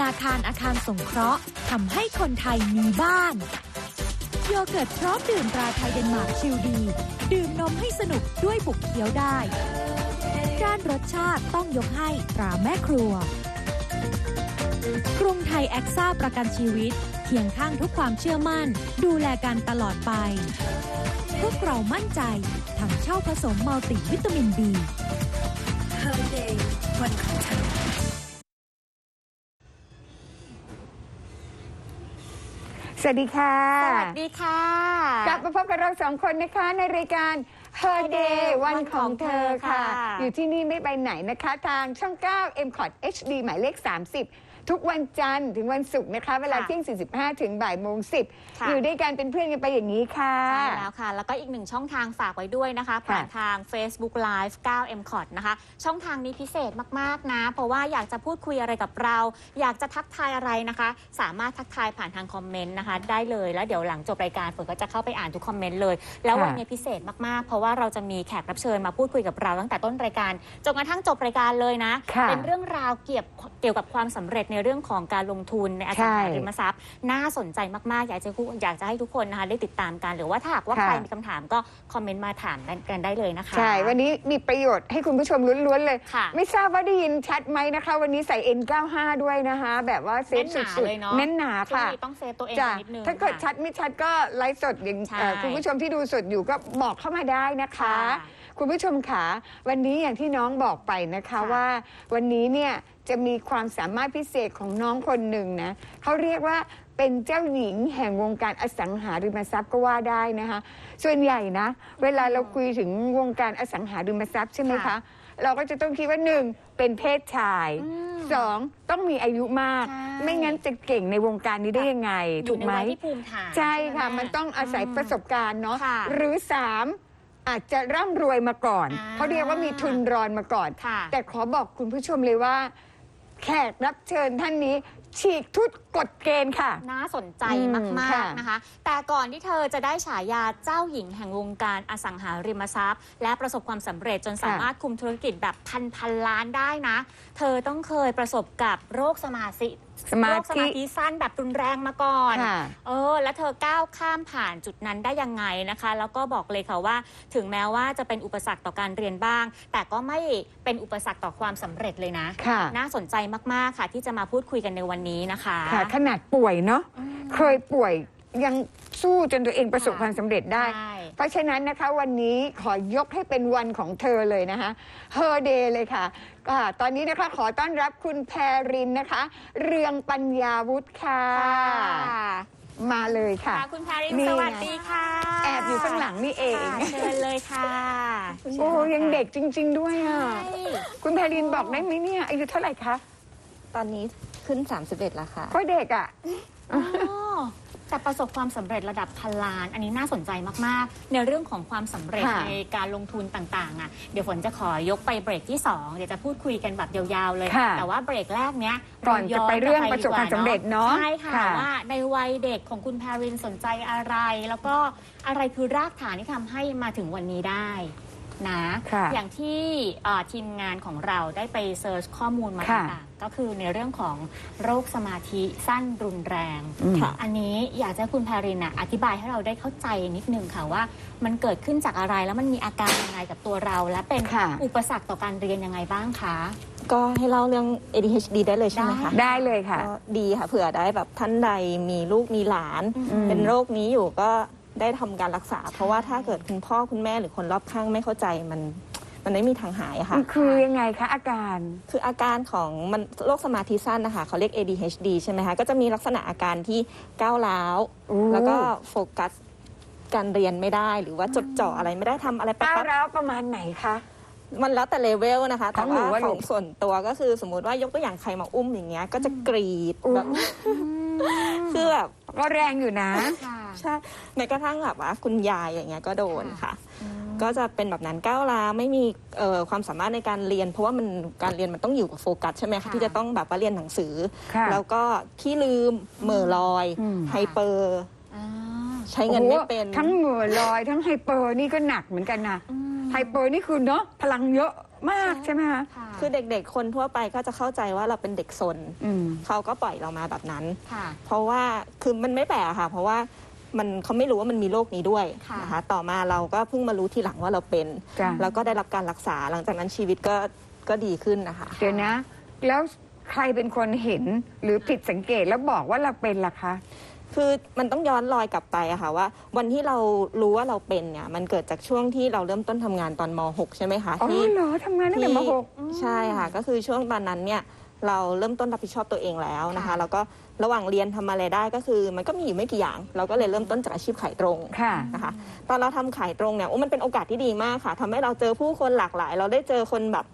นาคารอาคารสงเคราะห์ทำให้คนไทยมีบ้าน โยเกิร์ตพร้อมดื่มตราไทยเดนมาร์กชิลดี ดื่มนมให้สนุกด้วยบุกเคี้ยวได้ ด้านรสชาติต้องยกให้ตราแม่ครัว กรุงไทยแอคซ่าประกันชีวิตเคียงข้างทุกความเชื่อมั่น ดูแลกันตลอดไป พวกเรามั่นใจถังเช่าผสมมัลติวิตามินบี Her Day วันของเธ สวัสดีค่ะ สวัสดีค่ะ กลับมาพบกับเราสองคนนะคะในรายการ Her Day วันของเธอค่ะค่ะ อยู่ที่นี่ไม่ไปไหนนะคะ ทางช่อง 9 m c o t HD หมายเลข 30 ทุกวันจันทร์ถึงวันศุกร์นะคะ เวลาเที่ยง 45 ถึงบ่ายโมง 10 ค่ะ อยู่ด้วยกันเป็นเพื่อนกันไปอย่างนี้ค่ะ ใช่แล้วค่ะ แล้วก็อีกหนึ่งช่องทางฝากไว้ด้วยนะคะ ผ่านทาง Facebook Live 9 m c o t นะคะ ช่องทางนี้พิเศษมาก ๆ นะ เพราะว่าอยากจะพูดคุยอะไรกับเรา อยากจะทักทายอะไรนะคะ สามารถทักทายผ่านทางคอมเมนต์นะคะ ได้เลย แล้วเดี๋ยวหลังจบรายการฝนก็จะเข้าไปอ่านทุกคอมเมนต์เลย แล้ววันนี้พิเศษมาก ๆ เพราะว่าเราจะมีแขกรับเชิญมาพูดคุยกับเราตั้งแต่ต้นรายการจนกระทั่งจบรายการเลยนะ ค่ะเป็นเรื่องราวเกี่ยวเกี่ยวกับความสำเร็จในเรื่องของการลงทุนในอสังหาใช่ริมทรัพย์ น่าสนใจมากๆ อยากจะพูอยากจะให้ทุกคนนะคะได้ติดตามกัน หรือว่าถ้าหากว่าค่ะ ใครมีคำถามก็คอมเมนต์มาถามกันได้เลยนะคะใช่ วันนี้มีประโยชน์ให้คุณผู้ชมล้วนๆเลย ค่ะ ไม่ทราบว่าได้ยินชัดไหมนะคะ วันนี้ใส่ N95 ด้วยนะคะ แบบว่าเซฟเน้นหนาสุดเลยเนอะๆเน้นหนาช่วงค่ะนี้ต้องเซฟตัวเองจ้ะนิดนึงถ้าเกิดค่ะ ชัดไม่ชัดก็ไลฟ์สดอย่างใช่ เอ่อคุณผู้ชมที่ดูสดอยู่ก็บอกเข้ามาได้นะคะค่ะคุณผู้ชมขาวันนี้อย่างที่น้องบอกไปนะคะค่ะว่า วันนี้เนี่ยจะมีความสามารถพิเศษของน้องคนหนึ่งนะเขาเรียกว่าเป็นเจ้าหญิงแห่งวงการอสังหาริมทรัพย์ก็ว่าได้นะคะ ส่วนใหญ่นะ เวลาเราคุยถึงวงการอสังหาริมทรัพย์ใช่ไหมคะค่ะเราก็จะต้องคิดว่าหนึ่งเป็นเพศชายอืมสองต้องมีอายุมากใช่ไม่งั้นจะเก่งในวงการนี้ได้ยังไงอถูยู่กในไหมวัยที่ภูมิฐานใช่ค่ะไหมันต้องอาศัยประสบการณ์เนาะค่ะหรือสาม อาจจะร่ำรวยมาก่อนอ่าเขาเรียกว่ามีทุนรอนมาก่อน ค่ะ แต่ขอบอกคุณผู้ชมเลยว่า แขกรับเชิญท่านนี้ ฉีกทุกกฎเกณฑ์ค่ะ น่าสนใจอืมมาก ค่ะ ๆ นะคะ แต่ก่อนที่เธอจะได้ฉายาเจ้าหญิงแห่งวงการอสังหาริมทรัพย์ และประสบความสำเร็จจนสามารถคุมธุรกิจแบบพันพันล้านได้นะ เธอต้องเคยประสบกับโรคสมาธิ สมาโรคสธิ มาธิสั้นแบบรุนแรงมาก่อน ค่ะ เออ แล้วเธอก้าวข้ามผ่านจุดนั้นได้ยังไงนะคะ แล้วก็บอกเลยค่ะว่า ถึงแม้ว่าจะเป็นอุปสรรคต่อการเรียนบ้าง แต่ก็ไม่เป็นอุปสรรคต่อความสำเร็จเลยนะ ค่ะ น่าสนใจมาก ๆ ค่ะ ที่จะมาพูดคุยกันในวันนี้นะคะ ค่ะ ขนาดป่วยเนาะอืมเคยป่วย ยังสู้จนตัวเองประสบค่ะความสำเร็จได้ ใช่ เพราะฉะนั้นนะคะวันนี้ขอยกให้เป็นวันของเธอเลยนะคะเฮอเดย์เลยค่ะก็ตอนนี้นะคะขอต้อนรับคุณแพรรินนะคะ เรืองปัญญาวุฒิค่ะ มาเลยค่ะ ค่ะคุณแพรรินนี่สไงวัสดีค่ะแอบอยู่ข้างหลังนี่เอง ค่ะเชิญเลยค่ะโอ้ยังเด็กจริง ๆ ด้วยอะ ใช่คุณแพรรินบอกได้ไหมเนี่ยอายุเท่าไหร่คะ ตอนนี้ขึ้น 31 แล้วค่ะ ก็เด็กอะ อ๋อ แต่ประสบความสำเร็จระดับพันล้าน อันนี้น่าสนใจมาก ๆ ในเรื่องของความสำเร็จค่ะ ในการลงทุนต่าง ๆ อะ เดี๋ยวฝนจะขอยกไปเบรกที่ 2 เดี๋ยวจะพูดคุยกันแบบยาวๆเลย ค่ะแต่ว่าเบรกแรกเนี้ยก่อนจะไปเรื่องกลัประสบความสำเร็จเนอะใช่ค่ะค่ะว่าในวัยเด็กของคุณแพรรินสนใจอะไร แล้วก็อะไรคือรากฐานที่ทำให้มาถึงวันนี้ได้ นะ ค่ะอย่างที่เอ่อทีมงานของเราได้ไปเซิร์ชข้อมูลมาค่ะต่างๆก็คือในเรื่องของโรคสมาธิสั้นรุนแรงอืม ค่ะอันนี้อยากจะให้คุณแพรินนะอธิบายให้เราได้เข้าใจนิดนึงค่ะว่า มันเกิดขึ้นจากอะไรแล้วมันมีอาการยังไงกับตัวเรา และเป็นค่ะ อุปสรรคต่อการเรียนยังไงบ้างคะ ก็ให้เล่าเรื่อง ADHD ได้เลยใช่ไหมคะได้เลยค่ะ ก็ดีค่ะเผื่อได้แบบท่านใดมีลูกมีหลาน อืม เป็นโรคนี้อยู่ก็ ได้ทำการรักษา เพราะว่าถ้าเกิดคุณพ่อคุณแม่หรือคนรอบข้างไม่เข้าใจมันมันไม่มีทางหายอะค่ะ มันคือยังไงคะอาการ คืออาการของมันโรคสมาธิสั้นนะคะเขาเรียก ADHD ใช่ไหมคะก็จะมีลักษณะอาการที่ก้าวร้าวโอ้แล้วก็โฟกัสการเรียนไม่ได้หรือว่าจดจ่ออะไรไม่ได้ทำอะไรแป๊ก้าวบๆร้าวประมาณไหนคะ มันแล้วแต่เลเวลนะคะขแต่องหนูว่าว่าขลูอกงส่วนตัวก็คือสมมุติว่ายกตัวอย่างใครมาอุ้มอย่างเงี้ยก็จะกรีดแบบคือแบบก็แรงอยู่นะ ค่ะ ใช่แม้กระทั่งแบบว่าคุณยายอย่างเงี้ยก็โดนค่ะ ก็จะเป็นแบบนั้นก้าวร้าวไม่มีเอ่อความสามารถในการเรียน เพราะว่ามันการเรียนมันต้องอยู่กับโฟกัสใช่ไหมคะค่ะที่จะต้องแบบว่าเรียนหนังสือ ค่ะแล้วก็ขี้ลืมเหม่อลอยอืม ไฮเปอร์อ่าใช้เงินไม่เป็น โอ้โหทั้งเหมือลอย ทั้งไฮเปอร์นี่ก็หนักเหมือนกันนะอืมไฮเปอร์นี่คือเนาะพลังเยอะมากใช่ไหมคะค่ะคือเด็กๆ คนทั่วไปก็จะเข้าใจว่าเราเป็นเด็กซนอืม เขาก็ปล่อยเรามาแบบนั้น ค่ะ เพราะว่าคือมันไม่แปลกอะค่ะ เพราะว่า มันเขาไม่รู้ว่ามันมีโรคนี้ด้วยค่ะนะคะต่อมาเราก็เพิ่งมารู้ทีหลังว่าเราเป็น จ้ะ แล้วก็ได้รับการรักษาหลังจากนั้นชีวิตก็ก็ดีขึ้นนะคะ เดี๋ยวนะ แล้วใครเป็นคนเห็นหรือผิดสังเกตแล้วบอกว่าเราเป็นล่ะคะ คือมันต้องย้อนรอยกลับไปอะค่ะว่า วันที่เรารู้ว่าเราเป็นเนี่ยมันเกิดจากช่วงที่เราเริ่มต้นทำงานตอนม .6 ใช่ไหมคะอ๋อที่เหรอทำงานตั้งแต่มหก ใช่ค่ะ ก็คือช่วงตอนนั้นเนี่ยเราเริ่มต้นรับผิดชอบตัวเองแล้วนะคะค่ะแล้วก็ ระหว่างเรียนทำอะไรได้ก็คือ มันก็มีอยู่ไม่กี่อย่าง เราก็เลยเริ่มต้นจากอาชีพขายตรงค่ะนะคะตอนเราทำขายตรงเนี่ยโอ้มันเป็นโอกาสที่ดีมากค่ะทำให้เราเจอผู้คนหลากหลาย เราได้เจอคนแบบ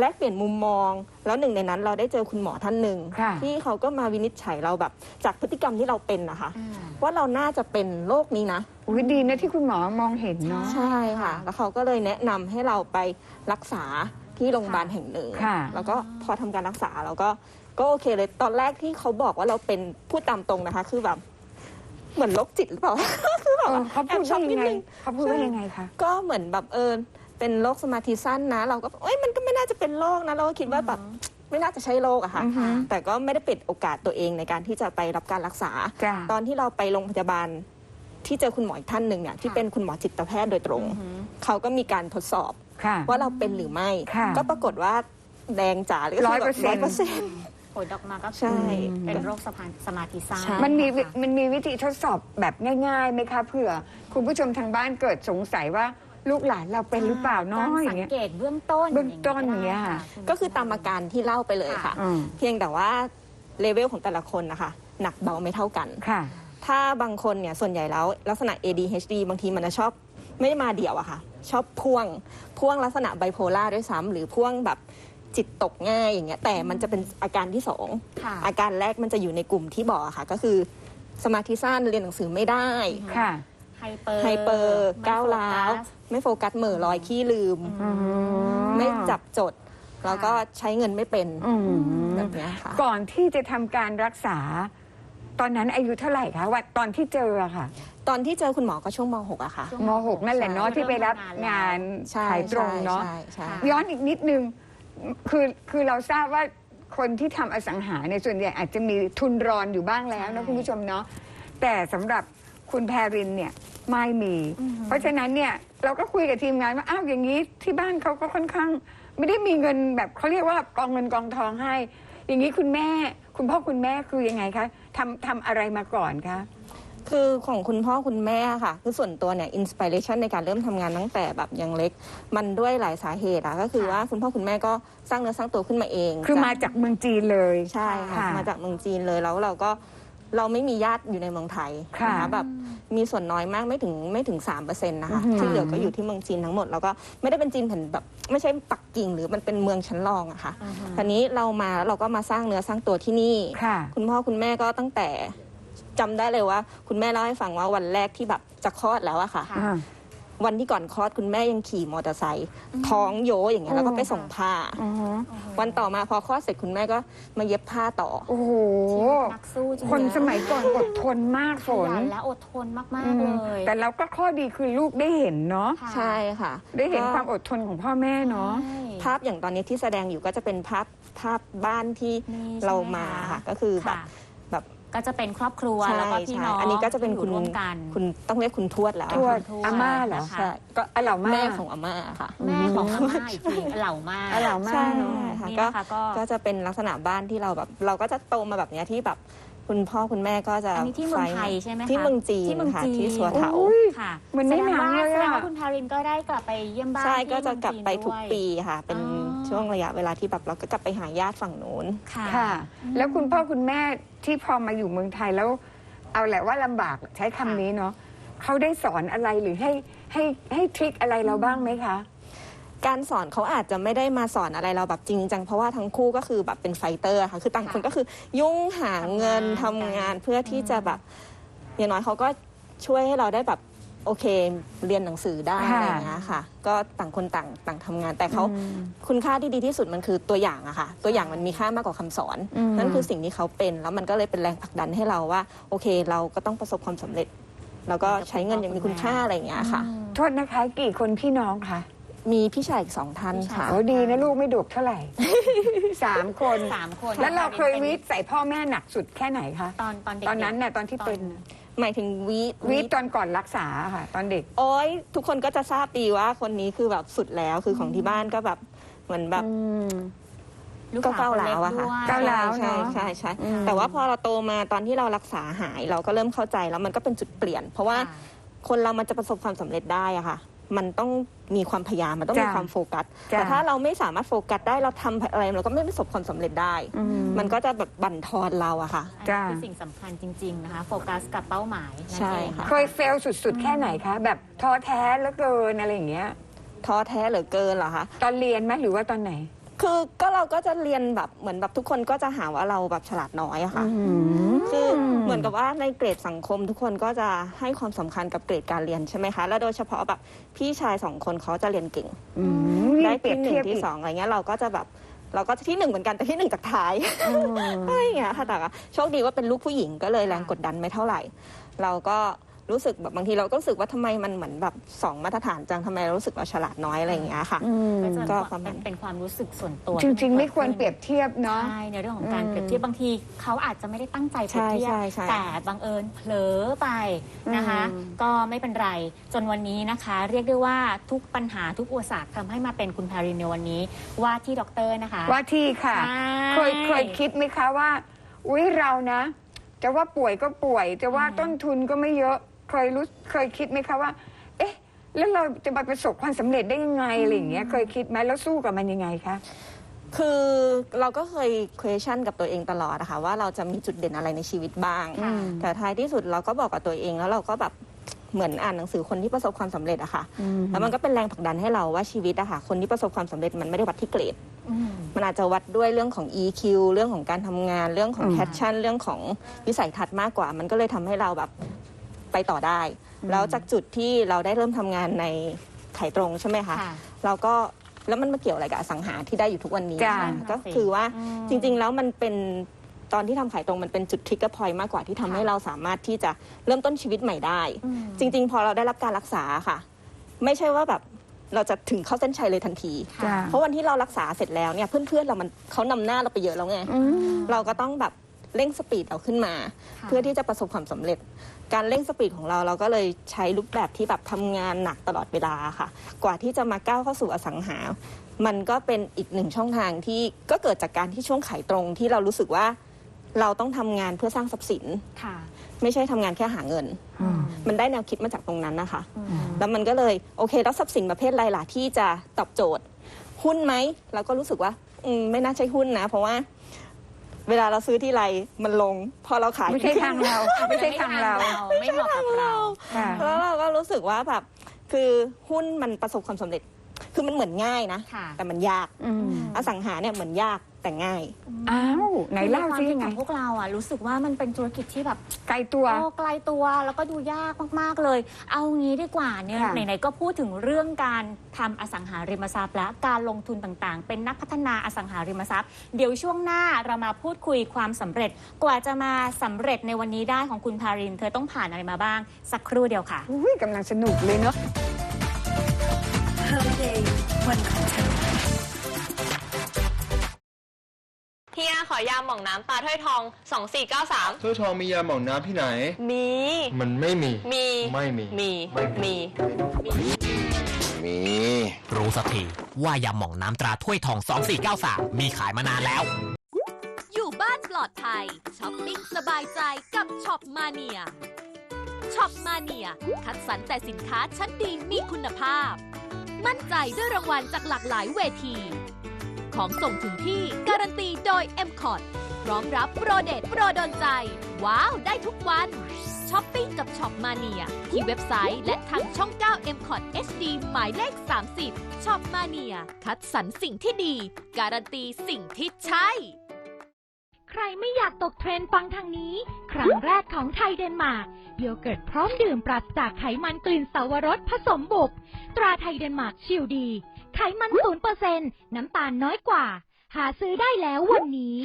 แลกเปลี่ยนมุมมอง แล้วหนึ่งในนั้นเราได้เจอคุณหมอท่านหนึ่งค่ะที่เขาก็มาวินิจฉัยเราแบบ จากพฤติกรรมที่เราเป็นนะคะอ่าว่าเราน่าจะเป็นโรคนี้นะอุ้ยดีนะที่คุณหมอมองเห็นเนาะใช่ค่ะ แล้วเขาก็เลยแนะนำให้เราไปรักษาที่โรงพยาบาลแห่งหนึ่งค่ะแล้วก็พอทำการรักษาเราก็ ก็โอเคเลยตอนแรกที่เขาบอกว่าเราเป็นพูดตามตรงนะคะ คือแบบเหมือนโรคจิตหรือเปล่า คือแบบเออเขาพูดแอบช็ว่าอกยังไงนิดนึงเขาพูดว่ายังไงคะก็เหมือนแบบเออเป็นโรคสมาธิสั้นนะ เราก็เอ้ยมันก็ไม่น่าจะเป็นโรคนะ เราก็คิดว่าแบบไม่น่าจะใช่โรคอะค่ะอือฮึแต่ก็ไม่ได้ปิดโอกาสตัวเองในการที่จะไปรับการรักษาจ้ะตอนที่เราไปโรงพยาบาลที่เจอคุณหมออีกท่านหนึ่งเนี่ยที่เป็นคุณหมอจิตแพทย์โดยตรง เขาก็มีการทดสอบค่ะว่าเราเป็นหรือไม่ค่ะก็ปรากฏว่าแดงจ๋าเลยร้อยเปอร์เซ็นต์ร้อยเปอร์เซ็นต์ ผลออกมาก็ใช่คือเป็นโรคสมานสมาธิสั้นใช่ มันมีวิค่ะมันมีวิธีทดสอบแบบง่ายๆไหมคะเผื่อ คุณผู้ชมทางบ้านเกิดสงสัยว่าลูกหลานเราเป็นหรือเปล่าเน้อการอสัย่างงเงี้ย เกตเบื้องต้นเบื้องต้นอย่างเงี้ยค่ะก็คือตามอาการที่เล่าไปเลยค่ะ อืมเพียงแต่ว่าเลเวลของแต่ละคนนะคะ หนักเบาไม่เท่ากัน ค่ะ ถ้าบางคนเนี่ยส่วนใหญ่แล้วลักษณะ ADHD บางทีมันจะชอบไม่ได้มาเดี่ยวอะค่ะ ชอบพ่วงพ่วงลักษณะไบโพล่าด้วยซ้ำหรือพ่วงแบบ จิตตกง่ายอย่างเงี้ยแต่มันจะเป็นอาการที่สองค่ะอาการแรกมันจะอยู่ในกลุ่มที่บอกอะค่ะ ก็คือสมาธิสั้นเรียนหนังสือไม่ได้ ค่ะ ไฮเปอร์ไฮเปอร์ไม่ก้าวโฟร้าวกัส ไม่โฟกัสเหม่อลอยขี้ลืมอืม ไม่จับจด แล้วก็ใช้เงินไม่เป็นอืม แบบเนี้ยค่ะ ก่อนที่จะทำการรักษา ตอนนั้นอายุเท่าไหร่คะวัดตอนที่เจออะค่ะตอนที่เจอคุณหมอก็ช่วงม .6 อะค่ะมหกนั่นแหละเนาะใช่ที่ไปรับงานใช่ขายตรงเนาะใช่ใช่ค่ะย้อนอีกนิดนึง คือคือเราทราบว่าคนที่ทำอสังหาในยส่วนใหญ่อาจจะมีทุนรอนอยู่บ้างแล้วนะคุณผู้ชมเนาะแต่สำหรับคุณแพรินเนี่ยไม่มี เพราะฉะนั้นเนี่ยเราก็คุยกับทีมงานว่าอ้าวอย่างนี้ที่บ้านเขาก็ค่อนข้าง ไม่ได้มีเงินแบบเขาเรียกว่ากองเงินกองทองให้ อย่างนี้คุณแม่ คุณพ่อคุณแม่คือยังไงคะทำทำอะไรมาก่อนคะ คือของคุณพ่อคุณแม่ค่ะ คือส่วนตัวเนี่ยอินสปิเรชันในการเริ่มทำงานตั้งแต่แบบยังเล็ก มันด้วยหลายสาเหตุอะก็คือว่าคุณพ่อคุณแม่ก็สร้างเนื้อสร้างตัวขึ้นมาเองคือมาจากเมืองจีนเลย ใช่ค่ะค่ะมาจากเมืองจีนเลยแล้วเราก็เราไม่มีญาติอยู่ในเมืองไทยค่ะนะคะแบบมีส่วนน้อยมากไม่ถึงไม่ถึง3%นะคะอือหือที่เหลือก็อยู่ที่เมืองจีนทั้งหมดแล้วก็ไม่ได้เป็นจีนแผ่นแบบไม่ใช่ปักกิ่งหรือมันเป็นเมืองชั้นรองอะค่ะทีนี้เรามาแล้วเราก็มาสร้างเนื้อสร้างตัวที่นี่ ค่ะ คุณพ่อคุณแม่ก็ตั้งแต่ จำได้เลยว่า คุณแม่เล่าให้ฟังว่าวันแรกที่แบบจะคลอดแล้วอะค่ะ ค่ะ อ่า วันที่ก่อนคลอดคุณแม่ยังขี่มอเตอร์ไซค์ท้องโยอย่างเงี้ยแล้วก็ไปส่งผ้า อือฮึวันต่อมาพอคลอดเสร็จคุณแม่ก็มาเย็บผ้าต่อ โอ้โหนักสู้จริงๆคนสมัยก่อนอดทนมากฝขนยันและอดทนมากอืๆมเลยแต่เราก็ข้อดีคือลูกได้เห็นเนาะ ค่ะใช่ค่ะได้เห็นก็ความอดทนของพ่อแม่เนาะ ใช่ ภาพอย่างตอนนี้ที่แสดงอยู่ก็จะเป็นภาพภาพบ้านที่นี่เราใช่ไหมาค่ะ ก็คือแบบค่ะแบบ ก็จะเป็นครอบครัวใช่แล้วก็พี่ใช่น้องอันนี้ก็จะเป็นที่อยู่คุณร่วมกัน คุณต้องเรียกคุณทวดแล้วทวดทวดอาม่าเหรอนะคะ ใช่ก็อาเหล่ามาแม่ของอาม่าค่ะ แม่ของอาม่าอีกทีเหล่ามาอาเหล่ามาใช่เนาะค่ะนี่ก็นะคะก็ก็จะเป็นลักษณะบ้านที่เราแบบ เราก็จะโตมาแบบเนี้ยที่แบบ คุณพ่อคุณแม่ก็จะอันนี้ที่เมืองไทยใช่ไหมคะที่เมืองจีนที่เมืองค่ะจีนที่สัวเถา อุ้ยค่ะเหมือนในหนังเลยอะ แสดงว่าคุณทารินก็ได้กลับไปเยี่ยมบ้านใช่ที่ก็จะกลับไปทุกเมืองจีนด้วย ปีค่ะ เป็นอ๋อ ช่วงระยะเวลาที่แบบเราก็กลับไปหาญาติฝั่งนู้น ค่ะค่ะ แล้วคุณพ่อคุณแม่ที่พอมาอยู่เมืองไทยแล้ว เอาแหละว่าลำบากใช้คำนี้เนาะเขาได้สอนอะไรหรือให้ให้ให้ทริคอะไรเราบ้างไหมคะ การสอนเขาอาจจะไม่ได้มาสอนอะไรเราแบบจริงจังเพราะว่าทั้งคู่ก็คือแบบเป็นไฟเตอร์ค่ะ คือต่างคนก็คือยุ่งหาเงินทำงานเพื่อที่จะแบบอย่างน้อยเขาก็ช่วยให้เราได้แบบ โอเคเรียนหนังสือได้ค่ะอะไรอย่างเงี้ยค่ะ ก็ต่างคนต่างต่างทำงาน แต่เขาอืมคุณค่าที่ดีที่สุดมันคือตัวอย่างอะค่ะ ตัวอย่างมันมีค่ามากกว่าคำสอน อืม นั่นคือสิ่งที่เขาเป็น แล้วมันก็เลยเป็นแรงผลักดันให้เราว่า โอเค เราก็ต้องประสบความสำเร็จ แล้วก็ใช้เงินอย่างมีคุณค่าอะไรอย่างเงี้ยค่ะ โทษนะคะ กี่คนพี่น้องคะมีพี่ชายอีกสองท่านค่ะ โอ้ดีนะลูกไม่ดุเท่าไหร่ สามคน สามคนแล้วเราเคยป็นวิทย์ใส่พ่อแม่หนักสุดแค่ไหนคะ ตอนตอนเด็กๆตอนนั้นน่ะตอนที่เป็น หมายถึงวีวิทย์ตอนก่อนรักษาค่ะ ตอนเด็ก โอ้ยทุกคนก็จะทราบดีว่าคนนี้คือแบบสุดแล้วคือของที่บ้านก็แบบเหมือนแบบอืมลูกก็สาวเก้าคนแล้เล็กวอะค่ะด้วยเก้าร้าวใช่เนอะใช่ใช่อืม แต่ว่าพอเราโตมาตอนที่เรารักษาหายเราก็เริ่มเข้าใจแล้วมันก็เป็นจุดเปลี่ยน เพราะว่าค่ะ คนเรามันจะประสบความสำเร็จได้อะค่ะ มันต้อง มีความพยายามมันต้องมีจ้ะความโฟกัส จ้ะแต่ถ้าเราไม่สามารถโฟกัสได้เราทำอะไรเราก็ไม่ประสบความสำเร็จได้ อืม มันก็จะแบบบั่นทอนเราอะค่ะ อันจ้ะนี้คือสิ่งสำคัญจริง ๆ นะคะ โฟกัสกับเป้าหมายนั่นใช่เองค่ะ เคยเฟลสุดๆ แค่ไหนคะ แบบท้อแท้เหลือเกินอะไรอย่างเงี้ย ท้อแท้เหลือเกินเหรอคะ ตอนเรียนไหมหรือว่าตอนไหน คือก็เราก็จะเรียนแบบเหมือนแบบทุกคนก็จะหาว่าเราแบบฉลาดน้อยอะค่ะ คือเหมือนกับว่าในเกรดสังคมทุกคนก็จะให้ความสำคัญกับเกรดการเรียนใช่ไหมคะ แล้วโดยเฉพาะแบบพี่ชายสองคนเขาจะเรียนเก่งอืมได้เปรียที่บหนึ่เทีงยบที่อีกสองอะไรเงี้ยเราก็จะแบบเราก็จะที่หนึ่งเหมือนกันแต่ที่หนึ่งจากท้ายอืมอะไรอย่างเงี้ยค่ะแต่ว่าโชคดีว่าเป็นลูกผู้หญิงก็เลยแรงกดดันไม่เท่าไหร่ เราก็ รู้สึกแบบบางทีเราก็รู้สึกว่าทำไมมันเหมือนแบบสองมาตรฐานจังทำไมเรารู้สึกเราฉลาดน้อยอะไรอย่างเงี้ยค่ะ อืมก็จะก็เป็นประมาณเป็นเป็นความรู้สึกส่วนตัวจริง ๆ ไม่ควรที่เปรียบเทียบเนาะ ใช่ในเรื่องของการอืมเปรียบเทียบบางทีเขาอาจจะไม่ได้ตั้งใจเปรียบเทียบใช่ใช่ใช่แต่บังเอิญเผลอไปนะคะ อืม ก็ไม่เป็นไร จนวันนี้นะคะ เรียกได้ว่าทุกปัญหาทุกอุปสรรคทำให้มาเป็นคุณพารินในวันนี้ ว่าที่ด็อกเตอร์นะคะ ว่าที่ค่ะ ใช่ เคยเคยคิดไหมคะว่า อุ้ยเรานะ จะว่าป่วยก็ป่วย จะว่าต้นทุนก็ไม่เยอะ เคยรู้เคยคิดไหมคะว่า เอ๊ะ แล้วเราจะมาประสบความสำเร็จได้ยังไงอะไรอย่างเงี้ย เคยคิดไหมแล้วสู้กับมันยังไงคะ คือเราก็เคย question กับตัวเองตลอดนะคะว่าเราจะมีจุดเด่นอะไรในชีวิตบ้างอืมแต่ท้ายที่สุดเราก็บอกกับตัวเองแล้วเราก็แบบเหมือนอ่านหนังสือคนที่ประสบความสำเร็จอะค่ะแล้วมันก็เป็นแรงผลักดันให้เราว่าชีวิตอะค่ะคนที่ประสบความสำเร็จมันไม่ได้วัดที่เกรดอืมมันอาจจะวัดด้วยเรื่องของ EQ เรื่องของการทำงาน เรื่องของอืมแพชชั่นเรื่องของวิสัยทัศน์มากกว่า มันก็เลยทำให้เราแบบ ไปต่อได้ แล้วจากจุดที่เราได้เริ่มทำงานในขายตรงใช่ไหมคะ ค่ะ เราก็แล้วมันมาเกี่ยวอะไรกับอสังหาที่ได้อยู่ทุกวันนี้จ้ะค่ะก็คือว่าอืม จริงๆแล้วมันเป็นตอนที่ทำขายตรงมันเป็นจุดทริกเกอร์พอยต์มากกว่าที่ทำให้เราสามารถที่จะเริ่มต้นชีวิตใหม่ได้ อืม จริง ๆ พอเราได้รับการรักษาค่ะ ไม่ใช่ว่าแบบเราจะถึงเข้าเส้นชัยเลยทันทีจ้ะเพราะวันที่เรารักษาเสร็จแล้วเนี่ยเพื่อนๆเรามันเขานำหน้าเราไปเยอะแล้วไง อืม เราก็ต้องแบบ เร่งสปีดเอาขึ้นมาค่ะเพื่อที่จะประสบความสำเร็จ การเร่งสปีดของเราเราก็เลยใช้รูปแบบที่แบบทำงานหนักตลอดเวลาค่ะ กว่าที่จะมาก้าวเข้าสู่อสังหา มันก็เป็นอีกหนึ่งช่องทางที่ก็เกิดจากการที่ช่วงขายตรงที่เรารู้สึกว่าเราต้องทำงานเพื่อสร้างทรัพย์สินค่ะไม่ใช่ทำงานแค่หาเงินอืมมันได้แนวคิดมาจากตรงนั้นนะคะอืมแล้วมันก็เลยโอเคแล้วทรัพย์สินประเภทอะไรล่ะที่จะตอบโจทย์ หุ้นไหมเราก็รู้สึกว่าอืมไม่น่าใช่หุ้นนะ เพราะว่า เวลาเราซื้อที่ไรมันลง พอเราขายไม่ใช่ทางเรา ไม่ใช่ทางเรา ไม่เหมาะกับเราค่ะแล้วเราก็รู้สึกว่าแบบคือหุ้นมันประสบความสำเร็จ คือมันเหมือนง่ายนะค่ะแต่มันยากอืมอสังหาเนี่ยเหมือนยาก แต่ง่าย อ้าวไหนเล่าคือซิในยังควาไงมคิดของพวกเราอะรู้สึกว่ามันเป็นธุรกิจที่แบบไกลตัว โอ้ไกลตัวแล้วก็ดูยากมากๆเลย เอางี้ดีกว่าเนี่ยค่ะไหนๆก็พูดถึงเรื่องการทำอสังหาริมทรัพย์และการลงทุนต่างๆ เป็นนักพัฒนาอสังหาริมทรัพย์ เดี๋ยวช่วงหน้าเรามาพูดคุยความสำเร็จกว่าจะมาสำเร็จในวันนี้ได้ของคุณพาริน เธอต้องผ่านอะไรมาบ้าง สักครู่เดียวค่ะ อุ้ยกำลังสนุกเลยเนาะ Her day วันของฉัน เฮียขอยาหม่องน้ำตาถ้วยทอง 2493 ถ้วยทองมียาหม่องน้ำที่ไหน มี มันไม่มี มี ไม่มี มี ไม่มีมี มี รู้สักทีว่ายาหม่องน้ำตราถ้วยทอง 2493 มีขายมานานแล้ว อยู่บ้านปลอดภัยช้อปปิ้งสบายใจกับช็อปมาเนียช็อปมาเนียคัดสรรแต่สินค้าชั้นดีมีคุณภาพ มั่นใจด้วยรางวัลจากหลากหลายเวที ของส่งถึงที่ การันตีโดย m c o t พร้อมรับโปรเดตโปรโดนใจ ว้าว ได้ทุกวันช้อปปิ้งกับช็อปมาเนียที่เว็บไซต์และทางช่อง 9 m c o t HD หมายเลข 30ช็อปมาเนียคัดสรรสิ่งที่ดี การันตีสิ่งที่ใช่ใครไม่อยากตกเทรนด์ฟังทางนี้ ครั้งแรกของไทยเดนมาร์กโยเกิร์ตพร้อมดื่มปราศจากไขมันกลิ่นสาวรสผสมบุกตราไทยเดนมาร์กชิลดี ไขมันศูนเปอร์เซ็นน้ำตาลน้อยกว่า หาซื้อได้แล้ววันนี้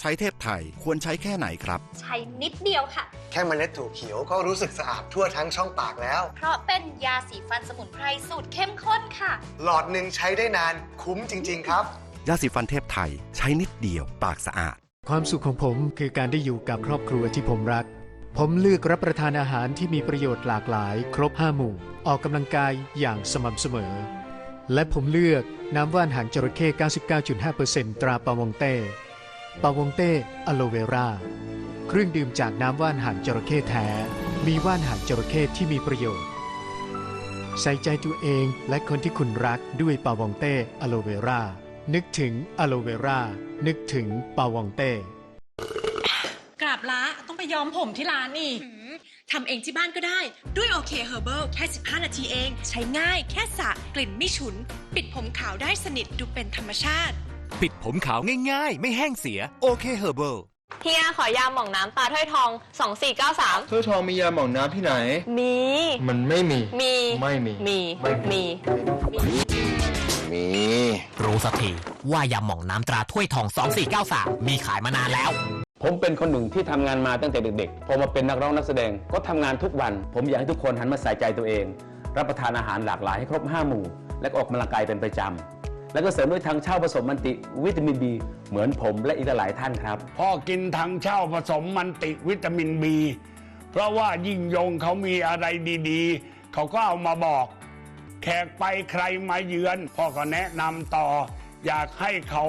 ไทช้เทพไทยควรใช้แค่ไหนครับ ใช้นิดเดียวค่ะ แค่เมล็ดถั่วเขียวก็รู้สึกสะอาดทั่วทั้งช่องปากแล้ว เพราะเป็นยาสีฟันสมุนไพรสูตรเข้มข้นค่ะ หลอดหนึ่งใช้ได้นานคุ้มจริง ๆ ครับ ยาสีฟันเทพไทย ใช้นิดเดียวปากสะอาด ความสุขของผมคือการได้อยู่กับครอบครัวที่ผมรัก ผมเลือกรับประทานอาหารที่มีประโยชน์หลากหลาย ครบ5หมู่ ออกกำลังกายอย่างสม่ำเสมอ และผมเลือกน้ำว่านหางจระเข้ 99.5%ตราปาวงเต้ ปาวงเต้อะโลเวรา เครื่องดื่มจากน้ำว่านหางจระเข้แท้ มีว่านหางจระเข้ที่มีประโยชน์ ใส่ใจตัวเองและคนที่คุณรักด้วยปาวงเต้อะโลเวรา นึกถึงอะโลเวรา นึกถึงปาวงเต้ กราบละต้องไปย้อมผมที่ร้านอีก ทำเองที่บ้านก็ได้ ด้วยโอเคเฮอร์เบิลแค่ 15 นาทีเอง ใช้ง่ายแค่สระกลิ่นไม่ฉุน ปิดผมขาวได้สนิทดูเป็นธรรมชาติ ปิดผมขาวง่ายๆ ไม่แห้งเสียโอเคเฮอร์เบิลเฮียขอยาหม่องน้ำตาถ้วยทอง 2493 ถ้วยทองมียาหม่องน้ำที่ไหน มี มันไม่มี มี ไม่มี มีไม่มีมี มี รู้สักทีว่ายาหม่องน้ำตราถ้วยทอง 2493 มีขายมานานแล้ว ผมเป็นคนหนึ่งที่ทำงานมาตั้งแต่เด็กๆ พอมาเป็นนักร้องนักแสดงก็ทำงานทุกวัน ผมอยากให้ทุกคนหันมาใส่ใจตัวเอง รับประทานอาหารหลากหลายให้ครบ 5 หมู่ และก็ออกกำลังกายเป็นประจำ แล้วก็เสริมด้วยทางเช่าผสมมันติวิตามินบีเหมือนผมและอีกหลายท่านครับ พ่อกินทางเช่าผสมมันติวิตามินบีเพราะว่ายิ่งยงเขามีอะไรดีๆ เขาก็เอามาบอก แขกไปใครมาเยือนพ่อก็แนะนำต่อ อยากให้เขา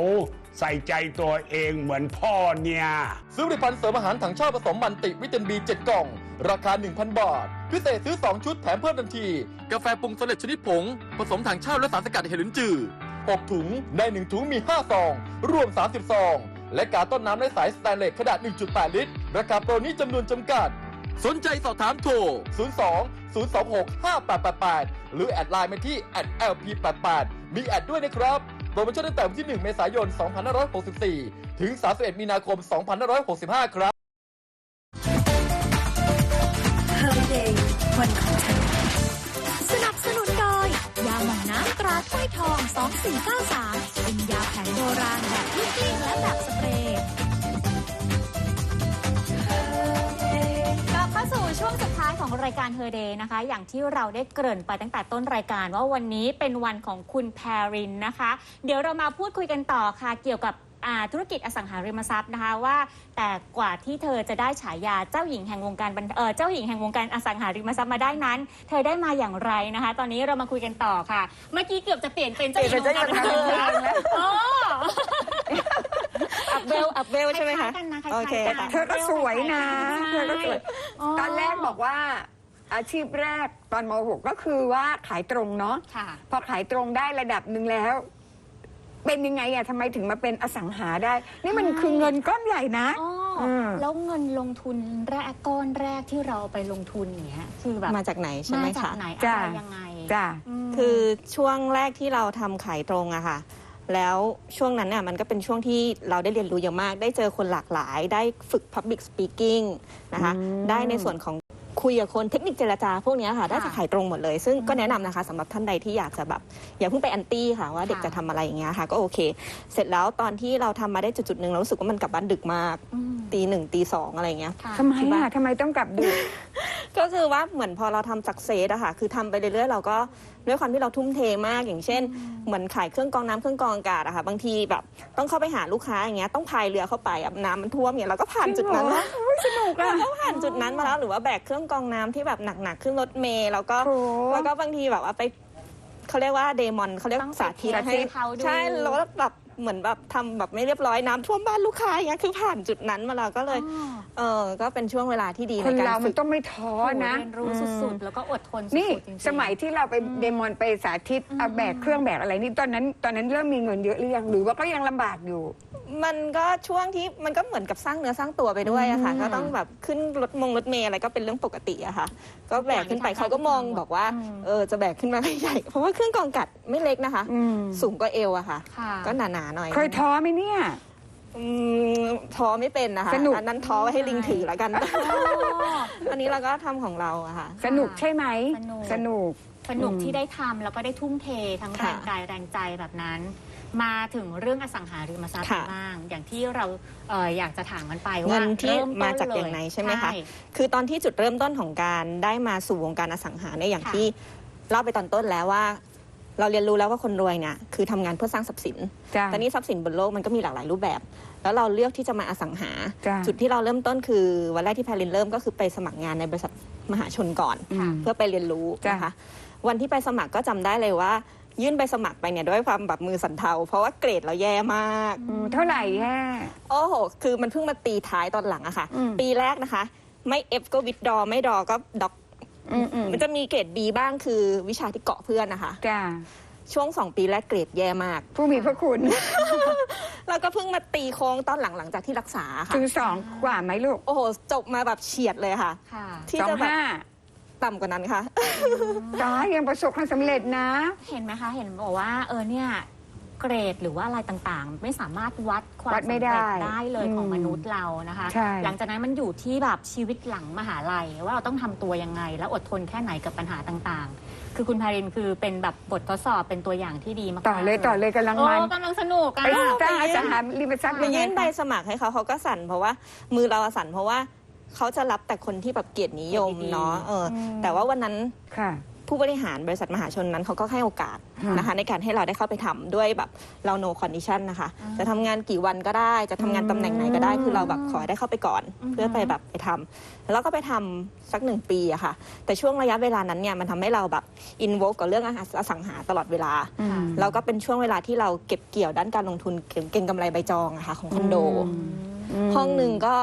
ใส่ใจตัวเองเหมือนพ่อเนี่ย ซื้อผลิตภัณฑ์เสริมอาหารถังเช่าผสมมันติวิตามินบี7กล่อง ราคา 1,000 บาท พิเศษซื้อ 2 ชุดแถมเพิ่มทันที กาแฟปรุงสำเร็จชนิดผง ผสมถังเช่าและสารสกัดเห็ดลิ้นจือ6ถุงใน 1 ถุงมี 5 ซอง รวม 30 ซอง และกาต้นน้ำและสายสแตนเลสขนาด 1.8 ลิตร ราคาโปรนี้จำนวนจำกัด สนใจสอบถามโทร 02 026 5888 หรือแอดไลน์มาที่ @lp88 มีแอดด้วยนะครับ โปรโมชั่นตั้งแต่วันที่ 1 เมษายน 2564 ถึง 31 มีนาคม 2565 ครับ Holiday วันของเธอสนับสนุนโดย ยาหม่องน้ำตราถ้วยทอง 2493 เป็นยาแผนโบราณแบบลูกกลิ้งและแบบสเปรย์าสู่ช่วงสุดท้ายของรายการเธอเดย์นะคะ อย่างที่เราได้เกริ่นไปตั้งแต่ต้นรายการว่าวันนี้เป็นวันของคุณแพรินนะคะ เดี๋ยวเรามาพูดคุยกันต่อค่ะ เกี่ยวกับ ธุรกิจอสังหาริมทรัพย์นะคะว่า แต่กว่าที่เธอจะได้ฉายาเจ้าหญิงแห่งวงการบันเออเจ้าหญิงแห่งวงการอสังหาริมทรัพย์มาได้นั้น เธอได้มาอย่างไรนะคะ ตอนนี้เรามาคุยกันต่อค่ะ เมื่อกี้เกือบจะเปลี่ยนเป็นเจ้าหญิงวงการบันเทิงแล้วอ๋ออัพเวลอัพเวลใช่ไหมคะคล้ายๆกันนะคล้ายๆโอเคกันค่ะเธอก็สวยนะใช่เธอก็สวยอ๋อตอนแรกบอกว่าอาชีพแรกตอนม .6 ก็คือว่าขายตรงเนาะค่ะพอขายตรงได้ระดับหนึ่งแล้ว เป็นยังไงอะทำไมถึงมาเป็นอสังหาได้ นี่มันคือเงินก้อนใหญ่นะ อ๋อมแล้วเงินลงทุนแรกก้อนแรกที่เราไปลงทุนอย่างเนี้ยคือแบบมาจากไหนใช่ไหมมาจากคะไหนจ้ะอะไรยังไงจ้ะ ม คือช่วงแรกที่เราทำขายตรงอะค่ะ แล้วช่วงนั้นน่ะมันก็เป็นช่วงที่เราได้เรียนรู้เยอะมาก ได้เจอคนหลากหลาย ได้ฝึก Public Speaking นะคะ อืม ได้ในส่วนของ คุยกับคนเทคนิคเจรจาพวกเนี้ยค่ะได้จากขายตรงหมดเลย ซึ่งก็แนะนำนะคะสำหรับท่านใดที่อยากจะแบบอย่าเพิ่งไปแอนตี้ค่ะว่าเด็กค่ะจะทำอะไรอย่างเงี้ยค่ะ ก็โอเค เสร็จแล้วตอนที่เราทำมาได้จุดๆหนึ่งเรารู้สึกว่ามันกลับบ้านดึกมากอืมตีหนึ่งตีสองอะไรอย่างเงี้ยค่ะทำไมอะทำไมต้องกลับดึกก็คือว่าเหมือนพอเราทำสักเซสอะค่ะ คือทำไปเรื่อยๆเราก็ ด้วยความที่เราทุ่มเทมากอย่างเช่น เหมือนขายเครื่องกรองน้ำเครื่องกรองอากาศอะค่ะบางทีแบบต้องเข้าไปหาลูกค้าอย่างเงี้ยต้องพายเรือเข้าไปอะน้ำมันท่วมเนี่ยเราก็ผ่านจุดนั้นนะสนุกอะเราก็ผ่านจุดนั้นมาแล้วหรือว่าแบกเครื่องกรองน้ำที่แบบหนักๆขึ้นรถเมล์แล้วก็โถแล้วก็บางทีแบบว่าไปเขาเรียกว่าเดมอนเขาเรียกต้องไปสาธิตเทสให้ให้เขาดู ใช่แล้วก็แบบ เหมือนแบบทำแบบไม่เรียบร้อยน้ำท่วมบ้านลูกค้าอย่างเงี้ยคือผ่านจุดนั้นมาเราก็เลยอ๋อเออก็เป็นช่วงเวลาที่ดีคในนการเรามัฝึนก ต้องไม่ท้อนะ เรียนรู้สุดๆ แล้วก็อดทนสุนี่ดๆจริงๆ สมัยที่เราไปเดมอนไปสาธิตเอาแบกเครื่องแบกอะไรนี่ตอนนั้น ตอนนั้นเริ่มมีเงินเยอะหรือยังหรือว่าก็ยังลำบากอยู่ มันก็ช่วงที่มันก็เหมือนกับสร้างเนื้อสร้างตัวไปด้วยอะค่ะอืมก็ต้องแบบขึ้นรถมงรถเมล์อะไรก็เป็นเรื่องปกติอะค่ะ ก็แบกขึ้นไปเขาก็มองบอกว่าอืม เออจะแบกขึ้นมาใหญ่เพราะว่าเครื่องกรองกัดไม่เล็กนะคะอืมสูงกว่าเอวอะค่ะ ค่ะ ก็หนาๆหน่อยเคยท้อไหมเนี่ย อืมท้อไม่เป็นนะคะสนุก อันนั้นท้อไว้ให้ลิงถือแล้วกันอ๋ออันนี้เราก็ทำของเราอะค่ะ สนุกใช่ไหมสนุก สนุก สนุกอืมที่ได้ทำแล้วก็ได้ทุ่มเททั้งแรค่ะงกายแรงใจแบบนั้น มาถึงเรื่องอสังหาริมทรัพย์ค่ะบ้าง อย่างที่เราเอ่ออยากจะถามกันไปว่าเงินที่เริ่ต้นมาจากอย่างไหนใช่ไหมคะคือตอนที่จุดเริ่มต้นของการได้มาสู่วงการอสังหาเนี่ยอย่างค่ะที่เล่าไปตอนต้นแล้วว่า เราเรียนรู้แล้วว่าคนรวยเนี่ยคือทำงานเพื่อสร้างทรัพย์สินจ้ะแต่นี่ทรัพย์สินบนโลกมันก็มีหลากหลายรูปแบบ แล้วเราเลือกที่จะมาอสังหาจ้ะจุดที่เราเริ่มต้นคือ วันแรกที่แพลินเริ่มก็คือไปสมัครงานในบริษัทมหาชนก่อนอืมเพื่อไปเรียนรู้จ้ะนะคะ วันที่ไปสมัครก็จำได้เลยว่า ยื่นใบสมัครไปเนี่ยด้วยความแบบมือสั่นเทา เพราะว่าเกรดเราแย่มากอืมเท่าไหร่แย่โอ้โห คือมันเพิ่งมาตีท้ายตอนหลังอะค่ะอืมปีแรกนะคะ ไม่เอฟก็วิดดอไม่ดอก็ด็อก อืมอืมมันจะมีเกรด B บ้างคือวิชาที่เกาะเพื่อนนะคะ จ้าช่วงสองปีแรกเกรดแย่มาก ผู้มีพระคุณ แล้วก็เพิ่งมาตีโค้งตอนหลังหลังจากที่รักษาค่ะ ถึงสองกว่าไหมลูกโอ้โห จบมาแบบเฉียดเลยค่ะ ค่ะ ที่สองจะแบบห้าต่ำกว่านั้นค่ะ ตายยังประสบความสำเร็จนะ เห็นไหมคะ เห็นบอกว่า เออเนี่ย เกรดหรือว่าอะไรต่างๆ ไม่สามารถวัดความวัดสำไม่เร็ได้จได้เลยของอืมมนุษย์เรานะคะ ใช่ หลังจากนั้นมันอยู่ที่แบบชีวิตหลังมหาลัย ว่าเราต้องทำตัวยังไง แล้วอดทนแค่ไหนกับปัญหาต่างๆ คือคุณพารินคือเป็นแบบบททดสอบเป็นตัวอย่างที่ดีมากๆต่อเลยต่อเลยกำลังโอ้มันกำลังสนุกอะไปสร้างอสังหาริมทรัพย์ไปยังไงยื่นใบคะสมัครให้เขาเขาก็สั่นเพราะว่ามือเราอะสั่นเพราะว่าเขาจะรับแต่คนที่แบบเกียรตินิยมเนาะเอออแต่ว่าวันนั้น ค่ะ ผู้บริหารบริษัทมหาชนนั้นเขาก็ให้โอกาสค่ะนะคะ ในการให้เราได้เข้าไปทำด้วยแบบเรา no condition นะคะ จะทำงานกี่วันก็ได้ จะทำงานตำแหน่งไหนก็ได้ คือเราแบบขอให้ได้เข้าไปก่อน เพื่อไปแบบไปทำแล้วเราก็ไปทำสักหนึ่งปีอะค่ะ แต่ช่วงระยะเวลานั้นเนี่ยมันทำให้เราแบบอินวกับเรื่องอสังหาตลอดเวลาอืมแล้วก็เป็นช่วงเวลาที่เราเก็บเกี่ยวด้านการลงทุนเก่งเก่งกำไรใบจองอะค่ะของคอนโด ห้องหนึ่งก็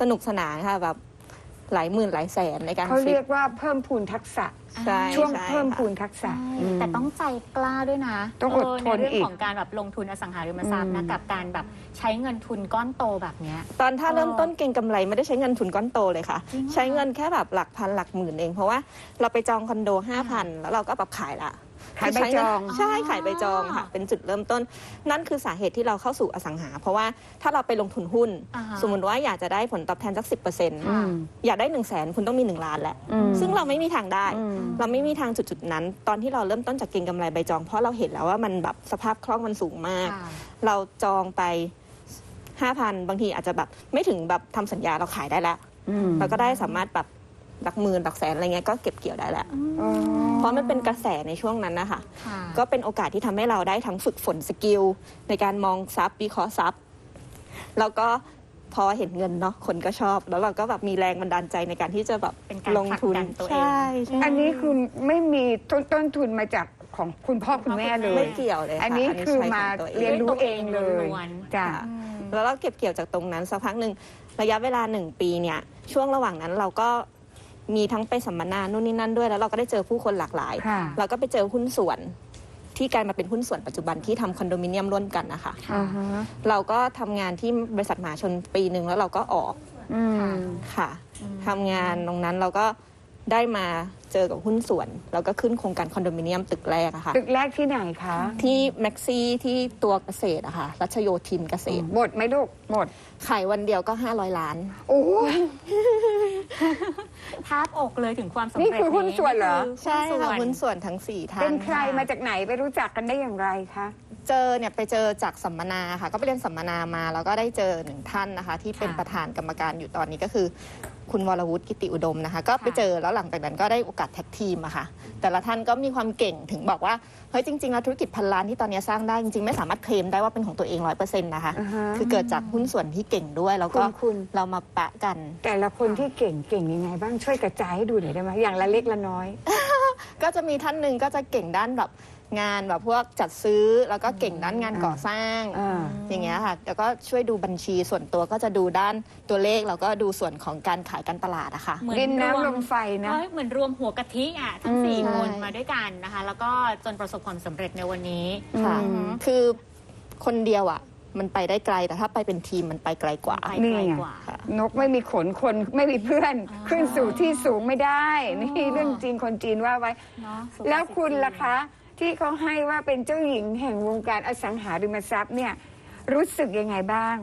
สนุกสนานค่ะแบบ หลายหมื่นหลายแสนในการเขาฟิเรีตยกว่าเพิ่มพูนทักษะ ใช่ช่วงใช่เพิ่มค่ะ พูนทักษะ ใช่แต่ต้องใจกล้าด้วยนะต้องอดทนเในเรื่อีกของการแบบลงทุนอสังหาริมทรัพย์นะอืม กับการแบบใช้เงินทุนก้อนโตแบบเนี้ย ตอนถ้าเริ่มต้นเก่งกำไรไม่ได้ใช้เงินทุนก้อนโตเลยค่ะ จริงเหรอใช้เงินแค่แบบหลักพันหลักหมื่นเอง เพราะว่าเราไปจองคอนโดห้าพันแล้วเราก็แบบขายละ ขายใบจอง ใช่ขายใบจองค่ะ เป็นจุดเริ่มต้น นั่นคือสาเหตุที่เราเข้าสู่อสังหา เพราะว่าถ้าเราไปลงทุนหุ้น อ่าฮะ สมมติว่าอยากจะได้ผลตอบแทนสักสิบเปอร์เซ็นต์อืมอยากได้หนึ่งแสนคุณต้องมีหนึ่งล้านแหละอืม ซึ่งเราไม่มีทางได้ อืม เราไม่มีทางจุดจุดๆนั้น ตอนที่เราเริ่มต้นจากเก็งกำไรใบจอง เพราะเราเห็นแล้วว่ามันแบบสภาพคล่องมันสูงมากค่ะเราจองไปห้าพันบางทีอาจจะแบบไม่ถึงแบบทำสัญญาเราขายได้แล้ว อืม เราก็ได้สามารถแบบ หลักหมื่นหลักแสนอะไรเงี้ยก็เก็บเกี่ยวได้แล้วอ๋อเพราะมันเป็นกระแสในช่วงนั้นนะคะค่ะก็เป็นโอกาสที่ทำให้เราได้ทั้งฝึกฝนสกิล ในการมองทรัพย์วิเคราะห์ทรัพย์ แล้วก็พอเห็นเงินเนาะคนก็ชอบ แล้วเราก็แบบมีแรงบันดาลใจในการที่จะแบบเป็นการลงทุนผลักดันตัวเอง ใช่ใช่อันนี้คือไม่มีต้นต้นทุนมาจากของคุณพ่อคุณแม่เลยไม่เกี่ยวเลยค่ะอันนี้อันนี้คือใช้ของมาตัวเองเรียนรู้เองเลยล้วนๆจ้ะ ค่ะแล้วเราเก็บเกี่ยวจากตรงนั้นสักพักหนึ่งระยะเวลาหนึ่งปีเนี่ยช่วงระหว่างนั้นเราก็ มีทั้งไปสัมมนานู่นนี่นั่นด้วย แล้วเราก็ได้เจอผู้คนหลากหลาย ค่ะ เราก็ไปเจอหุ้นส่วนที่กลายมาเป็นหุ้นส่วนปัจจุบันที่ทำคอนโดมิเนียมร่วมกันนะคะ อ่าฮะเราก็ทำงานที่บริษัทมหาชนปีหนึ่งแล้วเราก็ออกอืม ค่ะทำงานตรงนั้นเราก็ได้มา เจอกับหุ้นส่วน แล้วก็ขึ้นโครงการคอนโดมิเนียมตึกแรกอะค่ะ ตึกแรกที่ไหนคะ ที่แม็กซี่ที่ตัวเกษตรอะค่ะรัชโยธินเกษตรหมดไหมลูกหมด ขายวันเดียวก็ 500 ล้าน โอ้ย ทาบอกเลยถึงความสำเร็จนี่คือหุ้นส่วนเหรอ ใช่ค่ะหุ้นส่วนทั้ง 4ท่านเป็นใครมาจากไหนไปรู้จักกันได้อย่างไรคะ เจอเนี่ยไปเจอจากสัมมนาค่ะ ก็ไปเรียนสัมมนามา แล้วก็ได้เจอหนึ่งท่านนะคะ ที่เป็นค่ะประธานกรรมการอยู่ตอนนี้ก็คือ คุณวรวุฒิกิติอุดมนะคะ ก็ไปเจอแล้วหลังจากนั้นก็ได้โอกาสแท็กทีมอะค่ะ แต่ละท่านก็มีความเก่งถึงบอกว่าเฮ้ยจริงๆแล้วธุรกิจพันล้านที่ตอนนี้สร้างได้จริงๆไม่สามารถเคลมได้ว่าเป็นของตัวเองร้อยเปอร์เซ็นต์นะคะอ่าฮะคือเกิดจากหุ้นส่วนที่เก่งด้วยแล้วก็คุณคุณเรามาปะกัน แต่ละคนที่เก่งเก่งยังไงบ้างช่วยกระจายให้ดูหน่อยได้ไหมอย่างละเล็กละน้อย ก็จะมีท่านหนึ่งก็จะเก่งด้านแบบ งานแบบพวกจัดซื้อแล้วก็เก่งด้านงานก่อสร้างอ่า อย่างเงี้ยค่ะแล้วก็ช่วยดูบัญชีส่วนตัวก็จะดูด้านตัวเลขแล้วก็ดูส่วนของการขายการตลาดอะค่ะ เหมือนดินรวน้ำลมไฟนะ เอ้ยเหมือนรวมหัวกะทิอะทั้งอืมสี่ใช่คนมาด้วยกันนะคะ แล้วก็จนประสบความสำเร็จในวันนี้ ค่ะอืม คือคนเดียวอะมันไปได้ไกลแต่ถ้าไปเป็นทีมมันไปไกลกว่า ไปนี่ไกลไง กว่า นกไม่มีขนคนไม่มีเพื่อน ขึ้นสู่ที่สูงไม่ได้ นี่เรื่องจริงคนจีนว่าไว้ เนาะสุภาษิตแล้วคุณล่ะจีนคะ ที่เขาให้ว่าเป็นเจ้าหญิงแห่งวงการอสังหาริมทรัพย์เนี่ยรู้สึกยังไงบ้าง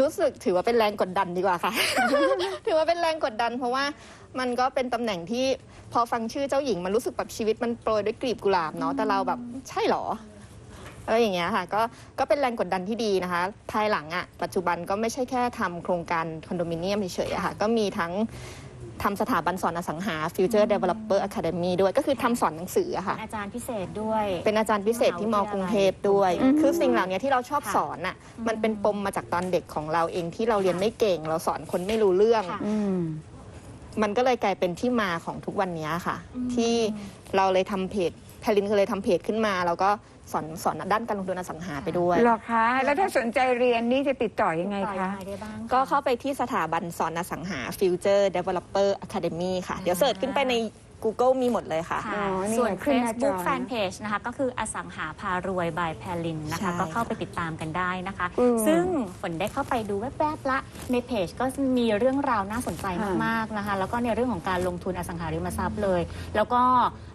รู้สึกถือว่าเป็นแรงกดดันดีกว่าค่ะ ถือว่าเป็นแรงกดดัน เพราะว่ามันก็เป็นตำแหน่งที่พอฟังชื่อเจ้าหญิงมันรู้สึกแบบชีวิตมันโปรยด้วยกลีบกุหลาบเนาะแต่เราแบบใช่เหรอแล้วอย่างเงี้ยค่ะก็ก็เป็นแรงกดดันที่ดีนะคะ ภายหลังอะ่ะปัจจุบันก็ไม่ใช่แค่ทำโครงการคอนโดมิเนียมเฉยๆอะค่ะก็มีทั้ง ทำสถาบันสอนอสังหา Future Developer Academy ด้วยก็คือทำสอนหนังสืออะค่ะ อาจารย์พิเศษด้วย เป็นอาจารย์พิเศษที่มกรุงเทพด้วยอืมคือสิ่งเหล่านี้ที่เราชอบค่ะสอนน่ะมันเป็นปมมาจากตอนเด็กของเราเองที่เราเรียนไม่เก่ง เราสอนคนไม่รู้เรื่องค่ะมันก็เลยกลายเป็นที่มาของทุกวันนี้ค่ะ ที่เราเลยทำเพจ แพลินก็เลยทำเพจขึ้นมาแล้วก็สอนสอนด้านการลงทุนอสังหาไปด้วยเหรอคะ แล้วถ้าสนใจเรียนนี่จะติดต่อยังไงคะก็เข้าไปที่สถาบันสอนอสังหา Future Developer Academy ค่ะ เดี๋ยวเสิร์ชขึ้นไปใน Google มีหมดเลยค่ะ ค่ะนี่ส่วนไงขึ้นหน้าจอ Facebook Fanpage นะคะ ก็คืออสังหาพารวยบายแพลินนะคะ ใช่ก็เข้าไปติดตามกันได้นะคะ อืมซึ่งฝนได้เข้าไปดูแวบๆละ ในเพจก็มีเรื่องราวน่าสนใจค่ะ มากๆนะคะ แล้วก็ในเรื่องของการลงทุนอสังหาริมทรัพย์เลย แล้วก็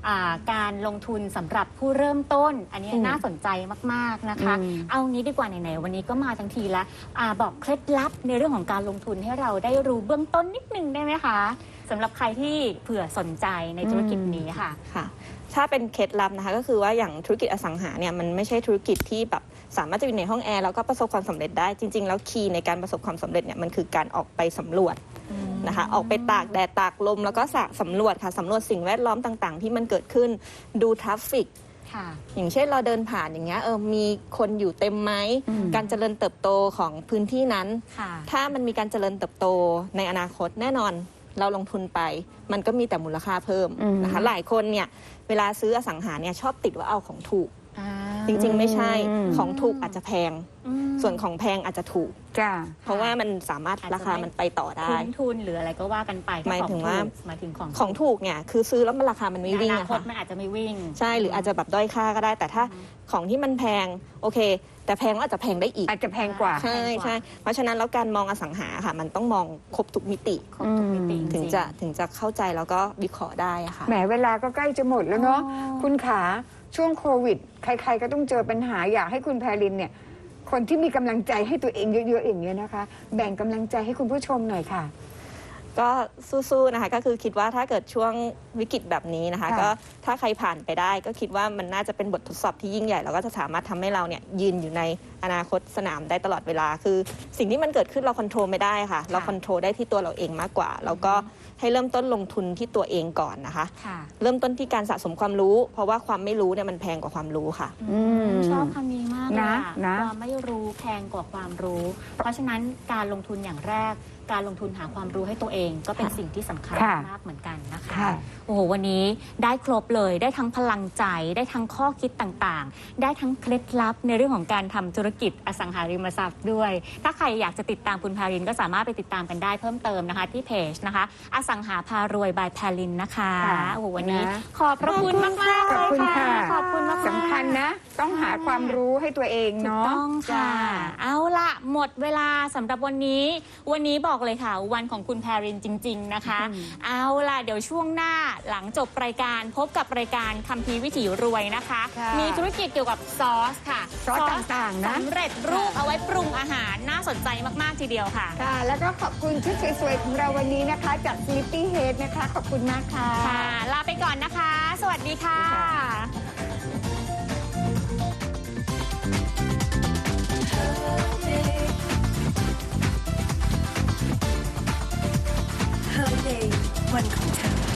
อ่าการลงทุนสำหรับผู้เริ่มต้น อันนี้อืมน่าสนใจมากๆนะคะ อืม เอางี้ดีกว่าไหนๆวันนี้ก็มาทั้งทีแล้วอาบอกเคล็ดลับในเรื่องของการลงทุนให้เราได้รู้เบื้องต้นนิดนึงได้ไหมคะ สำหรับใครที่เผื่อสนใจในธุรกิจนี้ค่ะ ค่ะ ถ้าเป็นเคล็ดลับนะคะก็คือว่าอย่างธุรกิจอสังหาเนี่ยมันไม่ใช่ธุรกิจที่แบบสามารถจะอยู่ในห้องแอร์แล้วก็ประสบความสำเร็จได้จริง ๆ แล้วคีย์ในการประสบความสำเร็จเนี่ยมันคือการออกไปสำรวจนะคะออกไปตากแดดตากลมแล้วก็สะสำรวจค่ะสำรวจสิ่งแวดล้อมต่างๆ ที่มันเกิดขึ้นดูทราฟฟิกค่ะอย่างเช่นเราเดินผ่านอย่างเงี้ยเออมีคนอยู่เต็มไหมการเจริญเติบโตของพื้นที่นั้นค่ะถ้ามันมีการเจริญเติบโตในอนาคตแน่นอน เราลงทุนไป มันก็มีแต่มูลค่าเพิ่มอืมนะคะ หลายคนเนี่ยเวลาซื้ออสังหาเนี่ยชอบติดว่าเอาของถูก จริงๆ ไม่ใช่อืมของถูกอาจจะแพง ส่วนของแพงอาจจะถูกจ้าเพราะว่ามันสามารถอาจจะราคามันไปต่อได้คุ้มทุนหรืออะไรก็ว่ากันไปหมายถึงว่าหมายถึงของของถูกเนี่ยคือซื้อแล้วมันราคามันไม่วิ่งในอนาอะคตค่ะมันอาจจะไม่วิ่ง ใช่หรืออาจจะแบบด้อยค่าก็ได้ แต่ถ้าของที่มันแพงโอเค แต่แพงก็อาจจะแพงได้อีก อาจจะแพงกว่า ใช่ใช่เพราะฉะนั้นแล้วการมองอสังหาค่ะ มันต้องมองครบทุกมิติครบทุกมิติ ถึงริจะถึงจะเข้าใจแล้วก็วิเคราะห์ได้อะค่ะ แหมเวลาก็ใกล้จะหมดแล้วเนาะคุณขาช่วงโควิด ใคร ๆ ก็ต้องเจอปัญหาอยากให้คุณแพรินเนี่ย คนที่มีกำลังใจให้ตัวเองเยอะๆอย่างเงี้ยนะคะ แบ่งกำลังใจให้คุณผู้ชมหน่อยค่ะ ก็สู้ๆนะคะก็คือคิดว่าถ้าเกิดช่วงวิกฤตแบบนี้นะคะ ค่ะ ก็ถ้าใครผ่านไปได้ ก็คิดว่ามันน่าจะเป็นบททดสอบที่ยิ่งใหญ่แล้วก็จะสามารถทำให้เราเนี่ยยืนอยู่ในอนาคตสนามได้ตลอดเวลา คือ สิ่งที่มันเกิดขึ้นเราควบคุมไม่ได้ค่ะ เราควบคุมได้ที่ตัวเราเองมากกว่า แล้วก็ให้เริ่มต้นลงทุนที่ตัวเองก่อนนะคะ ค่ะ เริ่มต้นที่การสะสมความรู้ เพราะว่าความไม่รู้เนี่ยมันแพงกว่าความรู้ค่ะชอบคำนี้มากเลยนะอะนะ ความไม่รู้แพงกว่าความรู้ เพราะฉะนั้นการลงทุนอย่างแรก การลงทุนหาความรู้ให้ตัวเอง ก็เป็นสิ่งที่สำคัญค่ะ มากเหมือนกันนะคะ ค่ะ โอ้โห วันนี้ได้ครบเลย ได้ทั้งพลังใจ ได้ทั้งข้อคิดต่างๆ ได้ทั้งเคล็ดลับในเรื่องของการทำธุรกิจอสังหาริมทรัพย์ด้วย ถ้าใครอยากจะติดตามคุณพารินก็สามารถไปติดตามกันได้เพิ่มเติมนะคะ ที่เพจนะคะ อสังหาพารวยบายพารินนะคะ ค่ะโอ้โห วันนี้ นะ ขอบพระคุณมากๆขอบคุณเลยค่ะ ขอบคุณมากๆ สำคัญนะ ต้องหาความรู้ให้ตัวเองถูกเนาะ ต้องค่ะเอาละหมดเวลาสำหรับวันนี้ วันนี้บอกเลยค่ะ วันของคุณแพรินจริง ๆนะคะ เอาล่ะ เดี๋ยวช่วงหน้าหลังจบรายการพบกับรายการคัมภีร์วิถีรวยนะคะ ค่ะมีธุรกิจเกี่ยวกับซอสค่ะซอสต่างๆนะ สำเร็จรูปเอาไว้ปรุงอาหารน่าสนใจมากๆทีเดียวค่ะ ค่ะ แล้วก็ขอบคุณชุดสวยๆของเราวันนี้นะคะ จาก Sleepy Head นะคะ ขอบคุณมากค่ะ ค่ะ ลาไปก่อนนะคะ สวัสดีค่ะ One content.